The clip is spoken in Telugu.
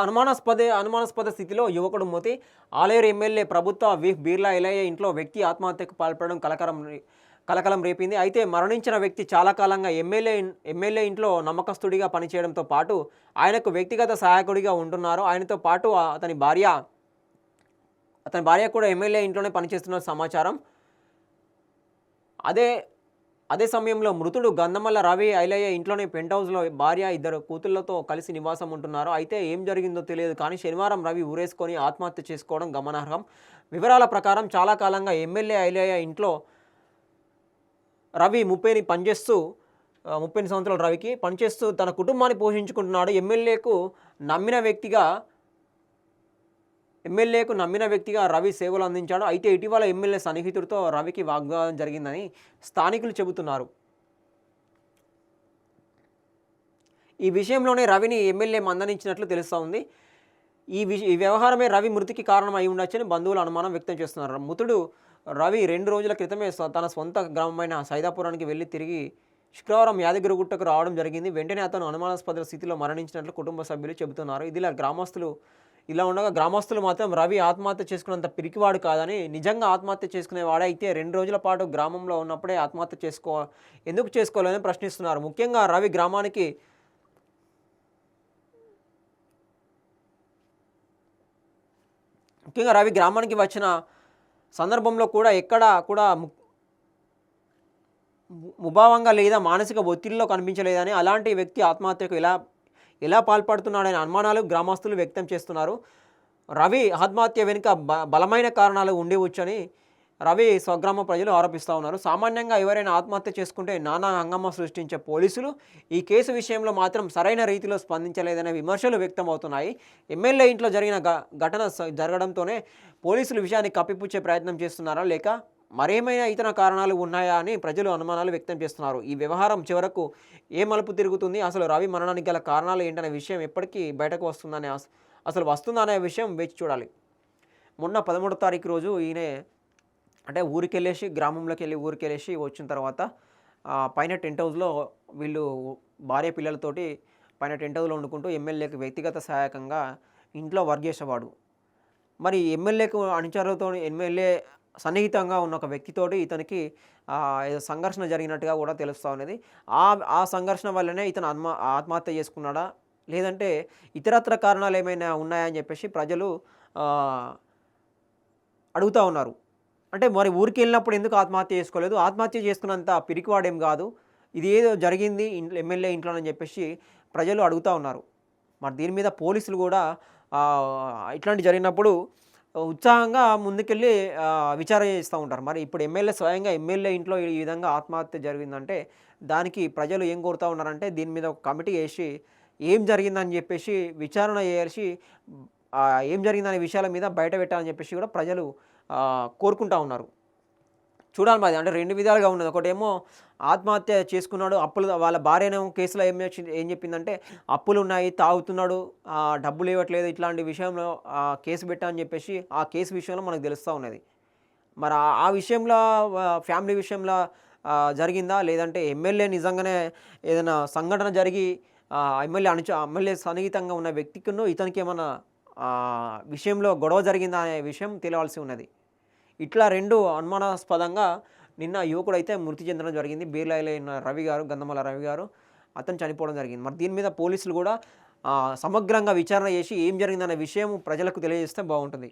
అనుమానాస్పద అనుమానాస్పద స్థితిలో యువకుడు మోతి ఆలేరు ఎమ్మెల్యే ప్రభుత్వ విఫ్ బీర్లా ఇలయ్య ఇంట్లో వ్యక్తి ఆత్మహత్యకు పాల్పడడం కలకరం కలకలం రేపింది. అయితే మరణించిన వ్యక్తి చాలా కాలంగా ఎమ్మెల్యే ఎమ్మెల్యే ఇంట్లో నమ్మకస్తుడిగా పనిచేయడంతో పాటు ఆయనకు వ్యక్తిగత సహాయకుడిగా ఉంటున్నారు. ఆయనతో పాటు అతని భార్య అతని భార్య కూడా ఎమ్మెల్యే ఇంట్లోనే పనిచేస్తున్న సమాచారం. అదే అదే సమయంలో మృతుడు గంధమల్ల రవి ఐలయ్య ఇంట్లోనే పెంట్ హౌస్లో భార్య ఇద్దరు కూతుళ్ళతో కలిసి నివాసం ఉంటున్నారు. అయితే ఏం జరిగిందో తెలియదు కానీ శనివారం రవి ఊరేసుకొని ఆత్మహత్య చేసుకోవడం గమనార్హం. వివరాల ప్రకారం చాలా కాలంగా ఎమ్మెల్యే ఐలయ్య ఇంట్లో రవి ముప్పైని పనిచేస్తూ ముప్పై సంవత్సరాల రవికి పనిచేస్తూ తన కుటుంబాన్ని పోషించుకుంటున్నాడు. ఎమ్మెల్యేకు నమ్మిన వ్యక్తిగా ఎమ్మెల్యేకు నమ్మిన వ్యక్తిగా రవి సేవలు అందించాడు. అయితే ఇటీవల ఎమ్మెల్యే సన్నిహితుడితో రవికి వాగ్వాదం జరిగిందని స్థానికులు చెబుతున్నారు. ఈ విషయంలోనే రవిని ఎమ్మెల్యే మందనించినట్లు తెలుస్తూ ఉంది ఈ విష ఈ వ్యవహారమే రవి మృతికి కారణం అయి ఉండొచ్చని బంధువులు అనుమానం వ్యక్తం చేస్తున్నారు. మృతుడు రవి రెండు రోజుల క్రితమే తన సొంత గ్రామమైన సైదాపురానికి వెళ్ళి తిరిగి శుక్రవారం యాదగిరిగుట్టకు రావడం జరిగింది. వెంటనే అతను అనుమానాస్పద స్థితిలో మరణించినట్లు కుటుంబ సభ్యులు చెబుతున్నారు. ఇదిలా గ్రామస్తులు ఇలా ఉండగా గ్రామస్తులు మాత్రం రవి ఆత్మహత్య చేసుకున్నంత పిరికివాడు కాదని నిజంగా ఆత్మహత్య చేసుకునేవాడే అయితే రెండు రోజుల పాటు గ్రామంలో ఉన్నప్పుడే ఆత్మహత్య చేసుకో ఎందుకు చేసుకోలేదని ప్రశ్నిస్తున్నారు. ముఖ్యంగా రవి గ్రామానికి ముఖ్యంగా రవి గ్రామానికి వచ్చిన సందర్భంలో కూడా ఎక్కడ కూడా ముభావంగా లేదా మానసిక ఒత్తిడిలో కనిపించలేదని అలాంటి వ్యక్తి ఆత్మహత్యకు ఎలా ఎలా పాల్పడుతున్నాడనే అనుమానాలు గ్రామస్తులు వ్యక్తం చేస్తున్నారు. రవి ఆత్మహత్య వెనుక బ బలమైన కారణాలు ఉండేవచ్చని రవి స్వగ్రామ ప్రజలు ఆరోపిస్తూ ఉన్నారు. సామాన్యంగా ఎవరైనా ఆత్మహత్య చేసుకుంటే నానా హంగమ సృష్టించే పోలీసులు ఈ కేసు విషయంలో మాత్రం సరైన రీతిలో స్పందించలేదనే విమర్శలు వ్యక్తమవుతున్నాయి. ఎమ్మెల్యే ఇంట్లో జరిగిన ఘటన స- జరగడంతోనే పోలీసులు విషయాన్ని కప్పిపుచ్చే ప్రయత్నం చేస్తున్నారా లేక మరేమైనా ఇతర కారణాలు ఉన్నాయా అని ప్రజలు అనుమానాలు వ్యక్తం చేస్తున్నారు. ఈ వ్యవహారం చివరకు ఏ మలుపు తిరుగుతుంది? అసలు రవి మరణానికి గల కారణాలు ఏంటనే విషయం ఎప్పటికీ బయటకు వస్తుందనే అసలు వస్తుందనే విషయం వేచి చూడాలి. మొన్న పదమూడో తారీఖు రోజు ఈయన అంటే ఊరికి వెళ్ళేసి గ్రామంలోకి వెళ్ళి ఊరికి వెళ్ళేసి వచ్చిన తర్వాత పైన టెంట్ హౌస్లో వీళ్ళు భార్య పిల్లలతోటి పైన టెంట్ హౌస్లో వండుకుంటూ ఎమ్మెల్యేకి వ్యక్తిగత సహాయకంగా ఇంట్లో వర్క్ చేసేవాడు. మరి ఎమ్మెల్యేకు అనుచరులతో ఎమ్మెల్యే సన్నిహితంగా ఉన్న ఒక వ్యక్తితోటి ఇతనికి ఏదో సంఘర్షణ జరిగినట్టుగా కూడా తెలుస్తూ ఉన్నది. ఆ ఆ సంఘర్షణ వల్లనే ఇతను ఆత్మ ఆత్మహత్య చేసుకున్నాడా? లేదంటే ఇతరత్ర కారణాలు ఏమైనా ఉన్నాయా అని చెప్పేసి ప్రజలు అడుగుతూ ఉన్నారు. అంటే మరి ఊరికి వెళ్ళినప్పుడు ఎందుకు ఆత్మహత్య చేసుకోలేదు? ఆత్మహత్య చేసుకున్నంత పిరికివాడేం కాదు. ఇది ఏదో జరిగింది ఎమ్మెల్యే ఇంట్లోనని చెప్పేసి ప్రజలు అడుగుతూ ఉన్నారు. మరి దీని మీద పోలీసులు కూడా ఇట్లాంటి జరిగినప్పుడు ఉత్సాహంగా ముందుకెళ్ళి విచారణ చేస్తూ ఉంటారు. మరి ఇప్పుడు ఎమ్మెల్యే స్వయంగా ఎమ్మెల్యే ఇంట్లో ఈ విధంగా ఆత్మహత్య జరిగిందంటే దానికి ప్రజలు ఏం కోరుతూ ఉన్నారంటే దీని మీద ఒక కమిటీ వేసి ఏం జరిగిందని చెప్పేసి విచారణ చేసి ఏం జరిగిందనే విషయాల మీద బయట పెట్టాలని చెప్పేసి కూడా ప్రజలు కోరుకుంటా ఉన్నారు. చూడాలి మరి. అంటే రెండు విధాలుగా ఉన్నది. ఒకటేమో ఆత్మహత్య చేసుకున్నాడు అప్పులు వాళ్ళ భార్యనేమో కేసులో ఏం ఏం చెప్పిందంటే అప్పులు ఉన్నాయి తాగుతున్నాడు డబ్బులు ఇవ్వట్లేదు ఇట్లాంటి విషయంలో కేసు కేసు పెట్టామని చెప్పేసి ఆ కేసు విషయంలో మనకు తెలుస్తూ ఉన్నది. మరి ఆ- విషయంలో ఫ్యామిలీ విషయంలో జరిగిందా? లేదంటే ఎమ్మెల్యే నిజంగానే ఏదైనా సంఘటన జరిగి ఎమ్మెల్యే అనుచ ఎమ్మెల్యే సన్నిహితంగా ఉన్న వ్యక్తికినో ఇతనికి ఏమైనా విషయంలో గొడవ జరిగిందా అనే విషయం తెలియాల్సి ఉన్నది. ఇట్లా రెండు అనుమానాస్పదంగా నిన్న యువకుడు అయితే మృతి చెందడం జరిగింది. బీర్లైన రవి గారు గంధమల రవి గారు అతను చనిపోవడం జరిగింది. మరి దీని మీద పోలీసులు కూడా సమగ్రంగా విచారణ చేసి ఏం జరిగిందనే విషయం ప్రజలకు తెలియజేస్తే బాగుంటుంది.